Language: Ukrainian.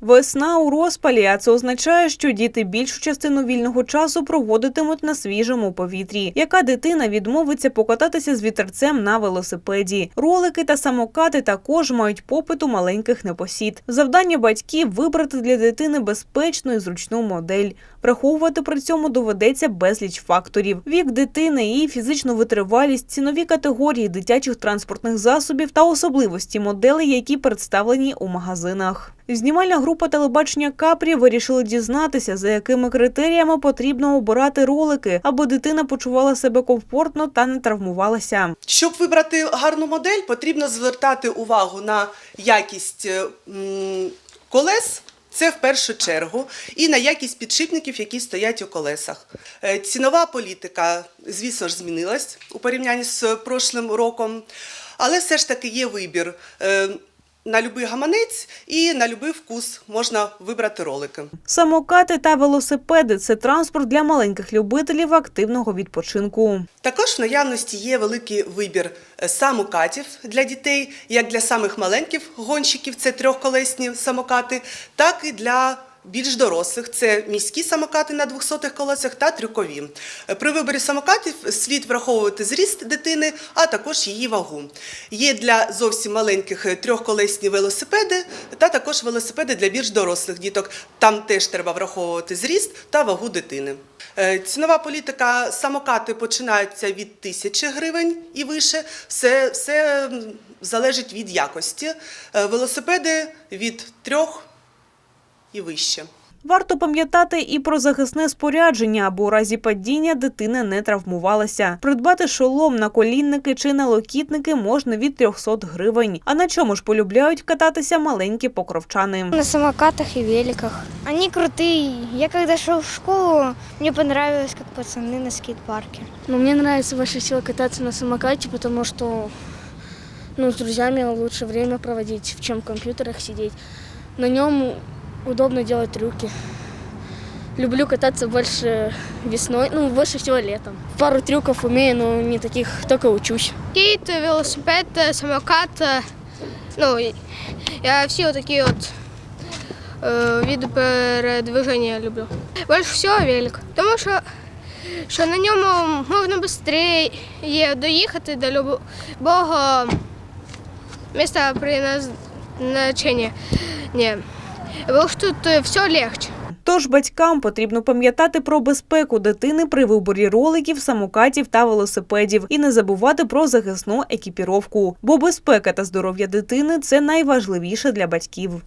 Весна у розпалі, а це означає, що діти більшу частину вільного часу проводитимуть на свіжому повітрі. Яка дитина відмовиться покататися з вітерцем на велосипеді? Ролики та самокати також мають попит у маленьких непосід. Завдання батьків вибрати для дитини безпечну і зручну модель. Враховувати при цьому доведеться безліч факторів: вік дитини, її фізичну витривалість, цінові категорії дитячих транспортних засобів та особливості моделей, які представлені у магазинах. Знімальна група телебачення Капрі вирішили дізнатися, за якими критеріями потрібно обирати ролики, аби дитина почувала себе комфортно та не травмувалася. Щоб вибрати гарну модель, потрібно звертати увагу на якість колес. Це в першу чергу, і на якість підшипників, які стоять у колесах. Е, Цінова політика, звісно ж, змінилась у порівнянні з прошлим роком, але все ж таки є вибір. На будь-який гаманець і на будь-який вкус можна вибрати ролики. Самокати та велосипеди це транспорт для маленьких любителів активного відпочинку. Також в наявності є великий вибір е, самокатів для дітей, як для самих маленьких гонщиків, це трьохколесні самокати, так і для більш дорослих це міські самокати на 200 колесах та трюкові. При виборі самокатів слід враховувати зріст дитини, а також її вагу. Є для зовсім маленьких трьохколесні велосипеди та також велосипеди для більш дорослих діток. Там теж треба враховувати зріст та вагу дитини. Е, Цінова політика самокати починаються від тисячі гривень і вище. Все, все залежить від якості. Е, Велосипеди від трьох і вище. Варто пам'ятати і про захисне спорядження, аби у разі падіння дитина не травмувалася. Придбати шолом, наколінники чи налокітники можна від 300 гривень. А на чому ж полюбляють кататися маленькі покровчани? На самокатах и великах. Они крутые. Я когда шел в школу, мне понравилось, как пацаны на скейт-парке. Но мне нравится больше всего кататься на самокате, потому что ну, с друзьями лучше время проводить, чем в компьютерах сидеть. На нем удобно делать трюки. Люблю кататься больше весной, ну, больше всего летом. Пару трюков умею, но не таких, только учусь. Скейт, велосипед, самокат. е, Ну, я всі такі от е, види передвиження люблю. Більше всього велик. Тому що, що на ньому можна швидше доїхати до любого місця призначення. Ні. Ж тут е, все легче. Тож батькам потрібно пам'ятати про безпеку дитини при виборі роликів, самокатів та велосипедів і не забувати про захисну екіпіровку. Бо безпека та здоров'я дитини це найважливіше для батьків.